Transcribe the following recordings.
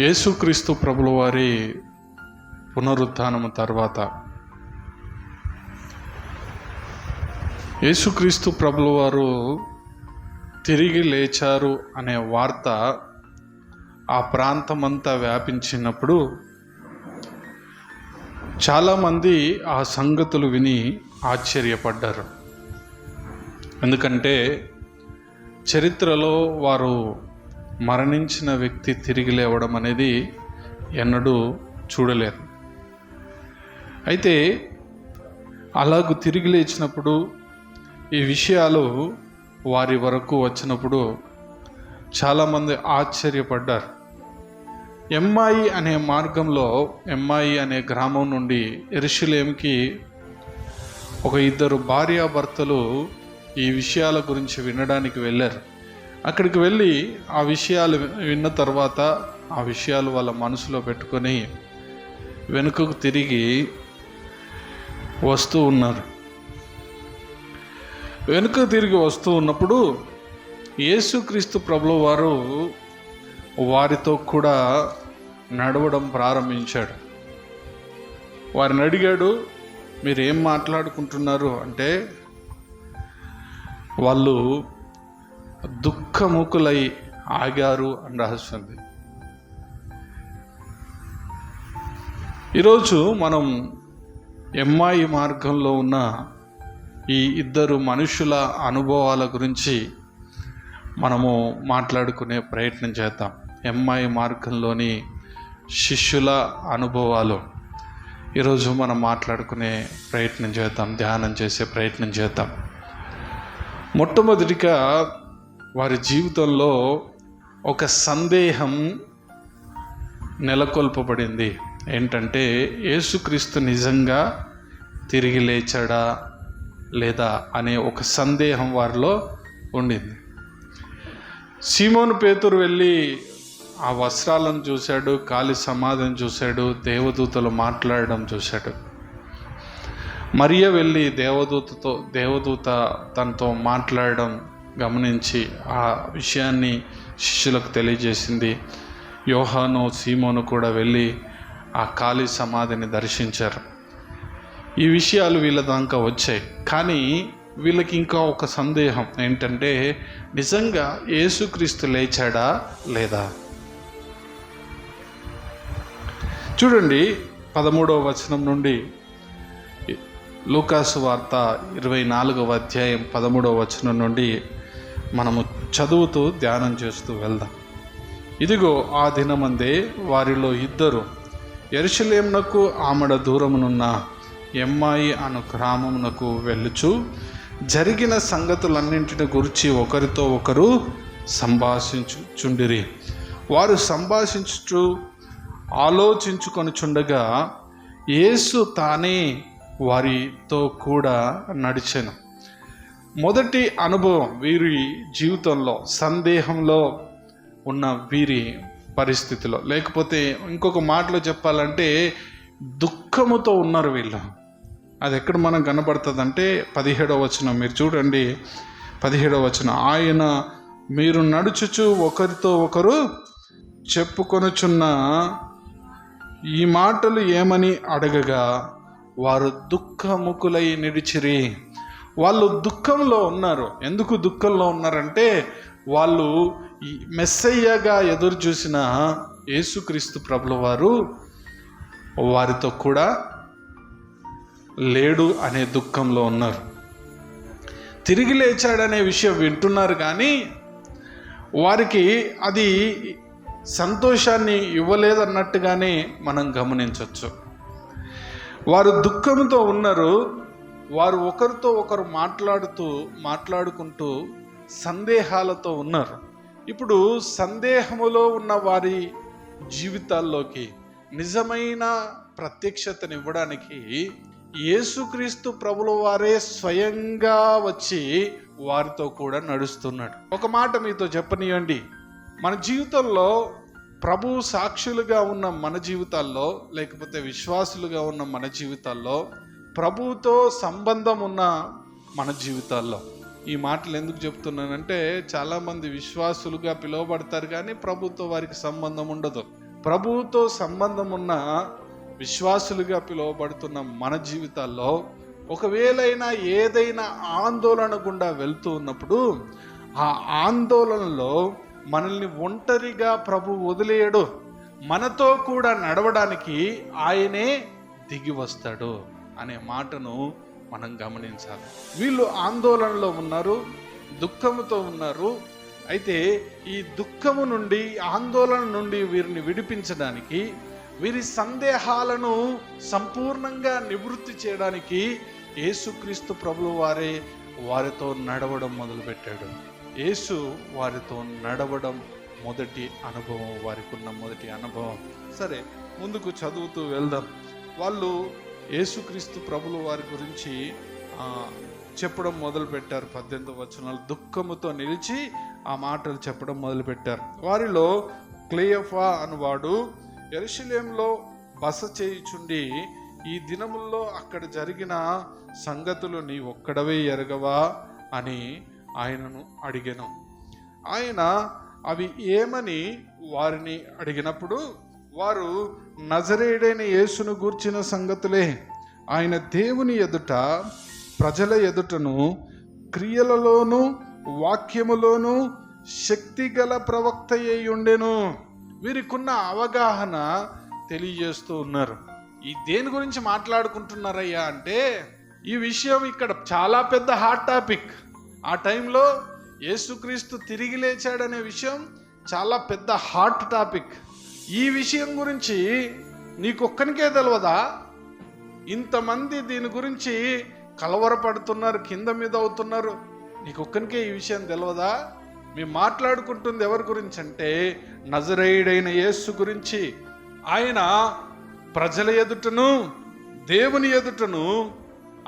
యేసుక్రీస్తు ప్రభుల వారి పునరుత్నము తర్వాత యేసుక్రీస్తు ప్రభుల వారు తిరిగి లేచారు అనే వార్త ఆ ప్రాంతమంతా వ్యాపించినప్పుడు చాలామంది ఆ సంగతులు విని ఆశ్చర్యపడ్డారు. ఎందుకంటే చరిత్రలో వారు మరణించిన వ్యక్తి తిరిగి లేవడం అనేది ఎన్నడూ చూడలేరు. అయితే అలాగూ తిరిగి లేచినప్పుడు ఈ విషయాలు వారి వరకు వచ్చినప్పుడు చాలామంది ఆశ్చర్యపడ్డారు. ఎమ్మాయి అనే మార్గంలో ఎమ్మాయి అనే గ్రామం నుండి ఎరుషులేమికి ఒక ఇద్దరు భార్యాభర్తలు ఈ విషయాల గురించి వినడానికి వెళ్ళారు. అక్కడికి వెళ్ళి ఆ విషయాలు విన్న తర్వాత ఆ విషయాలు వాళ్ళ మనసులో పెట్టుకొని వెనుకకు తిరిగి వస్తూ ఉన్నారు. వెనుక తిరిగి వస్తూ ఉన్నప్పుడు యేసుక్రీస్తు ప్రభుల వారు వారితో కూడా నడవడం ప్రారంభించాడు. వారిని అడిగాడు మీరు ఏం మాట్లాడుకుంటున్నారు? అంటే వాళ్ళు దుఃఖముకులై ఆగారు అని రాస్తుంది ఈరోజు మనం ఎమ్మాయి మార్గంలో ఉన్న ఈ ఇద్దరు మనుషుల అనుభవాల గురించి మనము మాట్లాడుకునే ప్రయత్నం చేద్దాం. ఎమ్మాయి మార్గంలోని శిష్యుల అనుభవాలు. ఈరోజు మనం మాట్లాడుకునే ప్రయత్నం చేద్దాం ధ్యానం చేసే ప్రయత్నం చేద్దాం. మొట్టమొదటిగా వారి జీవితంలో ఒక సందేహం నెలకొల్పబడింది. ఏంటంటే యేసుక్రీస్తు నిజంగా తిరిగి లేచాడా లేదా అనే ఒక సందేహం వారిలో ఉండింది. సీమోను పేతురు వెళ్ళి ఆ వస్త్రాలను చూశాడు కాలి సమాధిని చూశాడు దేవదూతలు మాట్లాడడం చూశాడు. మరియ వెళ్ళి దేవదూతతో దేవదూత తనతో మాట్లాడడం గమనించి ఆ విషయాన్ని శిష్యులకు తెలియజేసింది. యోహాను సీమోను కూడా వెళ్ళి ఆ ఖాళీ సమాధిని దర్శించారు. ఈ విషయాలు వీళ్ళ దాకా వచ్చాయి. కానీ వీళ్ళకి ఇంకా ఒక సందేహం ఏంటంటే నిజంగా యేసుక్రీస్తు లేచాడా లేదా? చూడండి పదమూడవ వచనం నుండి లూకాసు వార్త ఇరవై నాలుగవ అధ్యాయం పదమూడవ వచనం నుండి మనము చదువుతూ ధ్యానం చేస్తూ వెళ్దాం. ఇదిగో ఆ దినమందే వారిలో ఇద్దరు ఎరుషలేమునకు ఆమెడ దూరమునున్న ఎమ్మాయి అను గ్రామమునకు వెళ్ళుచు జరిగిన సంగతులన్నింటిని గురించి ఒకరితో ఒకరు సంభాషించుచుండిరి. వారు సంభాషించుచు ఆలోచించుకొనుచుండగా యేసు తానే వారితో కూడా నడిచెను. మొదటి అనుభవం వీరి జీవితంలో సందేహంలో ఉన్న వీరి పరిస్థితిలో. లేకపోతే ఇంకొక మాటలో చెప్పాలంటే దుఃఖముతో ఉన్నారు వీళ్ళు. అది ఎక్కడ మనం కనబడుతుందంటే పదిహేడవ వచనం. మీరు చూడండి పదిహేడవ వచనం. ఆయన మీరు నడుచుచు ఒకరితో ఒకరు చెప్పుకొనుచున్న ఈ మాటలు ఏమని అడగగా వారు దుఃఖముకులై నిడిచిరి. వాళ్ళు దుఃఖంలో ఉన్నారు. ఎందుకు దుఃఖంలో ఉన్నారంటే వాళ్ళు మెస్సయ్యగా ఎదురు చూసిన యేసుక్రీస్తు ప్రభుల వారు వారితో కూడా లేడు అనే దుఃఖంలో ఉన్నారు. తిరిగి లేచాడనే విషయం వింటున్నారు కానీ వారికి అది సంతోషాన్ని ఇవ్వలేదన్నట్టుగానే మనం గమనించవచ్చు వారు దుఃఖంతో ఉన్నారు వారు ఒకరితో ఒకరు మాట్లాడుతూ మాట్లాడుకుంటూ సందేహాలతో ఉన్నారు. ఇప్పుడు సందేహములో ఉన్న వారి జీవితాల్లోకి నిజమైన ప్రత్యక్షతనివ్వడానికి యేసుక్రీస్తు ప్రభుల వారే స్వయంగా వచ్చి వారితో కూడా నడుస్తున్నాడు. ఒక మాట మీతో చెప్పనియండి. మన జీవితంలో ప్రభు సాక్షులుగా ఉన్న మన జీవితాల్లో లేకపోతే విశ్వాసులుగా ఉన్న మన జీవితాల్లో ప్రభువుతో సంబంధం ఉన్న మన జీవితాల్లో. ఈ మాటలు ఎందుకు చెప్తున్నానంటే చాలామంది విశ్వాసులుగా పిలువబడతారు కానీ ప్రభుతో వారికి సంబంధం ఉండదు. ప్రభువుతో సంబంధం ఉన్న విశ్వాసులుగా పిలువబడుతున్న మన జీవితాల్లో ఒకవేళైనా ఏదైనా ఆందోళన గుండా వెళ్తూ ఉన్నప్పుడు ఆ ఆందోళనలో మనల్ని ఒంటరిగా ప్రభు వదిలేయడు. మనతో కూడా నడవడానికి ఆయనే దిగి వస్తాడు. అనే మాటను మనం గమనించాలి. వీళ్ళు ఆందోళనలో ఉన్నారు దుఃఖముతో ఉన్నారు. అయితే ఈ దుఃఖము నుండి ఆందోళన నుండి వీరిని విడిపించడానికి వీరి సందేహాలను సంపూర్ణంగా నివృత్తి చేయడానికి యేసుక్రీస్తు ప్రభుల వారే వారితో నడవడం మొదలుపెట్టాడు. యేసు వారితో నడవడం మొదటి అనుభవం వారికి ఉన్న మొదటి అనుభవం. సరే ముందుకు చదువుతూ వెళ్దాం. వాళ్ళు యేసుక్రీస్తు ప్రభుల వారి గురించి చెప్పడం మొదలుపెట్టారు. పద్దెనిమిది వచనాలు దుఃఖముతో నిలిచి ఆ మాటలు చెప్పడం మొదలుపెట్టారు. వారిలో క్లియఫా అనువాడు ఎరుషలేంలో బస చేయుచుండి ఈ దినముల్లో అక్కడ జరిగిన సంగతులు నీ ఒక్కడవే ఎరగవా? అని ఆయనను అడిగాను. ఆయన అవి ఏమని? వారిని అడిగినప్పుడు వారు నజరేడైన యేసును గూర్చిన సంగతులే. ఆయన దేవుని ఎదుట ప్రజల ఎదుటను క్రియలలోనూ వాక్యములోనూ శక్తిగల ప్రవక్త అయి ఉండెను. వీరికున్న అవగాహన తెలియజేస్తూ ఉన్నారు. ఈ దేని గురించి మాట్లాడుకుంటున్నారయ్యా అంటే ఈ విషయం ఇక్కడ చాలా పెద్ద హాట్ టాపిక్. ఆ టైంలో యేసుక్రీస్తు తిరిగి లేచాడనే విషయం చాలా పెద్ద హాట్ టాపిక్. ఈ విషయం గురించి నీకొక్కనికే తెలియదా ఇంతమంది దీని గురించి కలవరపడుతున్నారు కింద మీద అవుతున్నారు. నీకొక్కనికే ఈ విషయం తెలియదా మేము మాట్లాడుకుంటుంది ఎవరి గురించి అంటే నజరేయుడైన యేసు గురించి. ఆయన ప్రజల ఎదుటను దేవుని ఎదుటను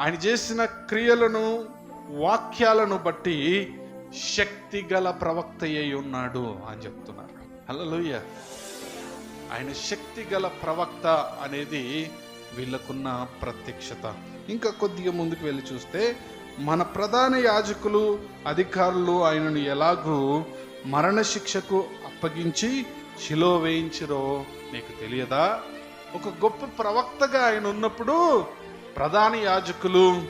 ఆయన చేసిన క్రియలను వాక్యాలను బట్టి శక్తి గల ప్రవక్త అయి ఉన్నాడు అని చెప్తున్నారు. హల్లెలూయా. ఆయన శక్తి గల ప్రవక్త అనేది వీళ్ళకున్న ప్రత్యక్షత. ఇంకా కొద్దిగా ముందుకు వెళ్ళి చూస్తే మన ప్రధాన యాజకులు అధికారులు ఆయనను ఎలాగూ మరణశిక్షకు అప్పగించి శిలో వేయించిరో నీకు తెలియదా? ఒక గొప్ప ప్రవక్తగా ఆయన ఉన్నప్పుడు ప్రధాన యాజకులు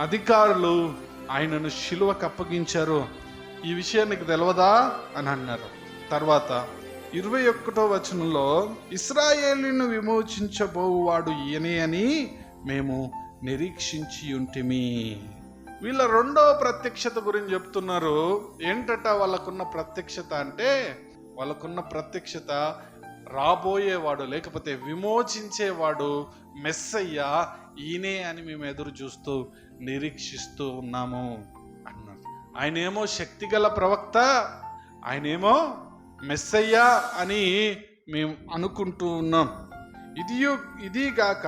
అధికారులు ఆయనను శిలువకు అప్పగించారు. ఈ విషయం నీకు తెలియదా అని అన్నారు. తర్వాత ఇరవై ఒకటో వచనంలో ఇస్రాయేలీను విమోచించబోవాడు ఈయనే అని మేము నిరీక్షించి ఉంటిమి. వీళ్ళ రెండో ప్రత్యక్షత గురించి చెప్తున్నారు. ఏంటట వాళ్ళకున్న ప్రత్యక్షత అంటే వాళ్ళకున్న ప్రత్యక్షత రాబోయేవాడు లేకపోతే విమోచించేవాడు మెస్సయ్య ఈయనే అని మేము ఎదురు చూస్తూ నిరీక్షిస్తూ ఉన్నాము అన్నారు. ఆయనేమో శక్తిగల ప్రవక్త ఆయనేమో మెస్సయ్య అని మేము అనుకుంటూ ఉన్నాం. ఇది ఇదిగాక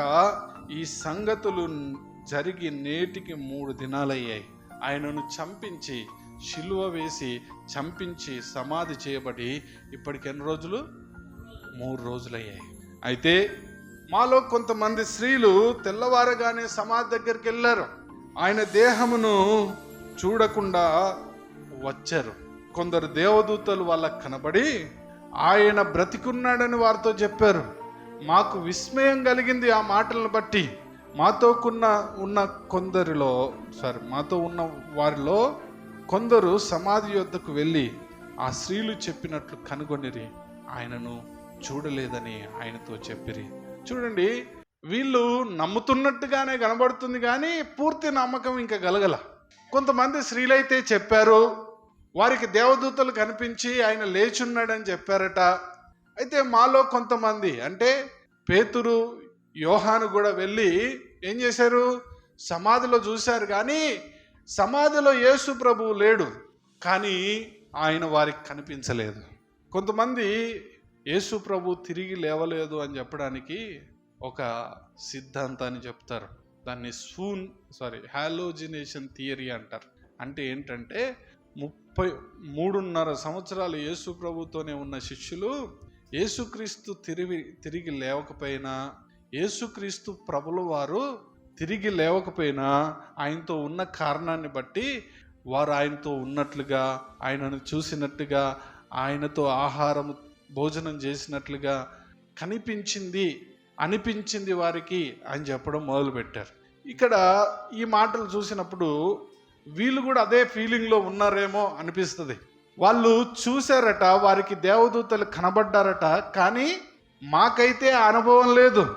ఈ సంగతులు జరిగి నేటికి మూడు దినాలయ్యాయి. ఆయనను చంపించి శిలువ వేసి చంపించి సమాధి చేయబడి ఇప్పటికి ఎన్ని రోజులు? మూడు రోజులయ్యాయి. అయితే మాలో కొంతమంది స్త్రీలు తెల్లవారగానే సమాధి దగ్గరికి వెళ్ళారు. ఆయన దేహమును చూడకుండా వచ్చారు. కొందరు దేవదూతలు వాళ్ళకు కనబడి ఆయన బ్రతికున్నాడని వారితో చెప్పారు. మాకు విస్మయం కలిగింది ఆ మాటలను బట్టి. మాతో కున్న ఉన్న కొందరిలో సారీ మాతో ఉన్న వారిలో కొందరు సమాధి యొద్దకు వెళ్ళి ఆ స్త్రీలు చెప్పినట్లు కనుగొనిరి. ఆయనను చూడలేదని ఆయనతో చెప్పిరి. చూడండి వీళ్ళు నమ్ముతున్నట్టుగానే కనబడుతుంది కానీ పూర్తి నమ్మకం ఇంకా కలగల కొంతమంది స్త్రీలైతే చెప్పారు వారికి దేవదూతలు కనిపించి ఆయన లేచున్నాడని చెప్పారట. అయితే మాలో కొంతమంది అంటే పేతురు యోహాను కూడా వెళ్ళి ఏం చేశారు? సమాధిలో చూశారు కానీ సమాధిలో యేసు ప్రభువు లేడు కానీ ఆయన వారికి కనిపించలేదు. కొంతమంది యేసు ప్రభు తిరిగి లేవలేదు అని చెప్పడానికి ఒక సిద్ధాంతాన్ని చెప్తారు. దాన్ని సూన్ సారీ హాలోజినేషన్ థియరీ అంటారు. అంటే ఏంటంటే ముప్పై మూడున్నర సంవత్సరాలు యేసు ప్రభుతోనే ఉన్న శిష్యులు యేసుక్రీస్తు తిరిగి తిరిగి లేవకపోయినా యేసుక్రీస్తు ప్రభుల వారు తిరిగి లేవకపోయినా ఆయనతో ఉన్న కారణాన్ని బట్టి వారు ఆయనతో ఉన్నట్లుగా ఆయనను చూసినట్టుగా ఆయనతో ఆహారం భోజనం చేసినట్లుగా కనిపించింది అనిపించింది వారికి అని చెప్పడం మొదలుపెట్టారు. ఇక్కడ ఈ మాటలు చూసినప్పుడు వీళ్ళు కూడా అదే ఫీలింగ్లో ఉన్నారేమో అనిపిస్తుంది. వాళ్ళు చూశారట వారికి దేవదూతలు కనబడ్డారట కానీ మాకైతే ఆ అనుభవం లేదు.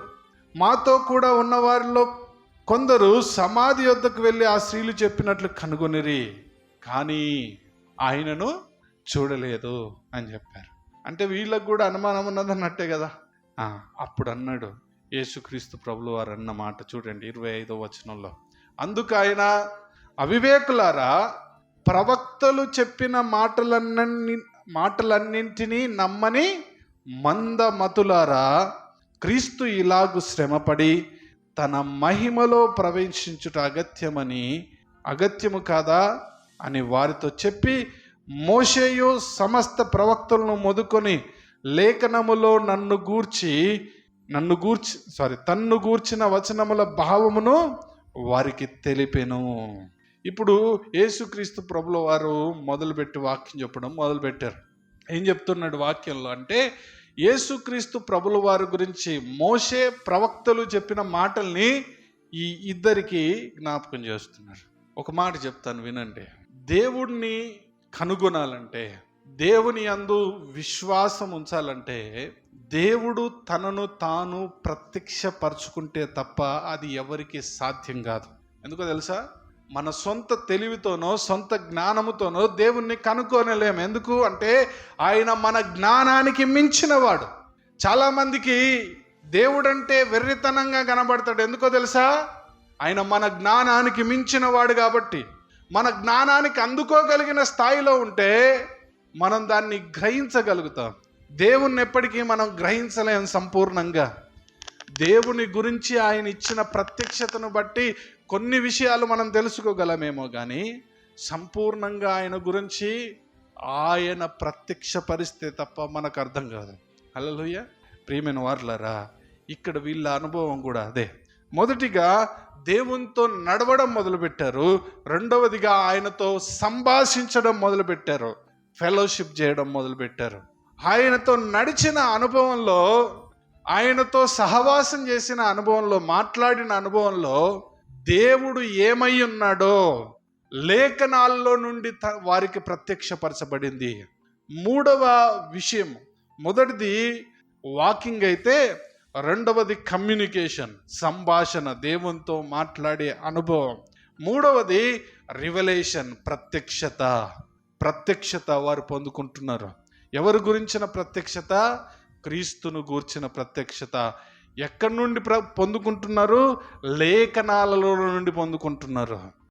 మాతో కూడా ఉన్న వారిలో కొందరు సమాధి వద్దకు వెళ్ళి ఆ స్త్రీలు చెప్పినట్లు కనుగొనిరి కానీ ఆయనను చూడలేదు అని చెప్పారు. అంటే వీళ్ళకు కూడా అనుమానం ఉన్నదన్నట్టే కదా? అప్పుడు అన్నాడు యేసుక్రీస్తు ప్రభులు వారు అన్న మాట చూడండి ఇరవై ఐదో వచనంలో. అందుకు ఆయన అవివేకులారా ప్రవక్తలు చెప్పిన మాటలన్నీ మాటలన్నింటినీ నమ్మని మందమతులారా క్రీస్తు ఇలాగు శ్రమపడి తన మహిమలో ప్రవేశించుట అగత్యమని అగత్యము కాదా అని వారితో చెప్పి మోషేయు సమస్త ప్రవక్తలను మొదుకొని లేఖనములో నన్ను గూర్చి నన్ను గూర్చి సారీ తన్ను గూర్చిన వచనముల భావమును వారికి తెలిపెను. ఇప్పుడు యేసుక్రీస్తు ప్రభుల వారు మొదలుపెట్టి వాక్యం చెప్పడం మొదలుపెట్టారు. ఏం చెప్తున్నాడు వాక్యంలో అంటే యేసుక్రీస్తు ప్రభుల వారి గురించి మోసే ప్రవక్తలు చెప్పిన మాటల్ని ఈ ఇద్దరికి జ్ఞాపకం చేస్తున్నారు ఒక మాట చెప్తాను వినండి. దేవుణ్ణి కనుగొనాలంటే దేవుని అందు విశ్వాసం ఉంచాలంటే దేవుడు తనను తాను ప్రత్యక్షపరచుకుంటే తప్ప అది ఎవరికి సాధ్యం కాదు. ఎందుకో తెలుసా? మన సొంత తెలివితోనో సొంత జ్ఞానముతోనో దేవుణ్ణి కనుక్కోనలేము. ఎందుకు అంటే ఆయన మన జ్ఞానానికి మించినవాడు. చాలామందికి దేవుడంటే వెర్రితనంగా కనబడతాడు. ఎందుకో తెలుసా? ఆయన మన జ్ఞానానికి మించినవాడు కాబట్టి. మన జ్ఞానానికి అందుకోగలిగిన స్థాయిలో ఉంటే మనం దాన్ని గ్రహించగలుగుతాం. దేవుణ్ణి ఎప్పటికీ మనం గ్రహించలేం సంపూర్ణంగా. దేవుని గురించి ఆయన ఇచ్చిన ప్రత్యక్షతను బట్టి కొన్ని విషయాలు మనం తెలుసుకోగలమేమో కానీ సంపూర్ణంగా ఆయన గురించి ఆయన ప్రత్యక్ష పరిస్థితి తప్ప మనకు అర్థం కాదు. హల్లెలూయా. ప్రియమైన వార్లరా ఇక్కడ వీళ్ళ అనుభవం కూడా అదే. మొదటిగా దేవునితో నడవడం మొదలుపెట్టారు. రెండవదిగా ఆయనతో సంభాషించడం మొదలుపెట్టారు. ఫెలోషిప్ చేయడం మొదలుపెట్టారు. ఆయనతో నడిచిన అనుభవంలో ఆయనతో సహవాసం చేసిన అనుభవంలో మాట్లాడిన అనుభవంలో దేవుడు ఏమై ఉన్నాడో లేఖనాల్లో నుండి త- వారికి ప్రత్యక్షపరచబడింది. మూడవ విషయం మొదటిది వాకింగ్ అయితే రెండవది కమ్యూనికేషన్ సంభాషణ దేవునితో మాట్లాడే అనుభవం. మూడవది రివలేషన్ ప్రత్యక్షత. ప్రత్యక్షత వారు పొందుకుంటున్నారు. ఎవరి గురించిన ప్రత్యక్షత? క్రీస్తును గూర్చిన ప్రత్యక్షత. ఎక్కడి నుండి ప్ర పొందుకుంటున్నారు? లేఖనాలలో నుండి పొందుకుంటున్నారు.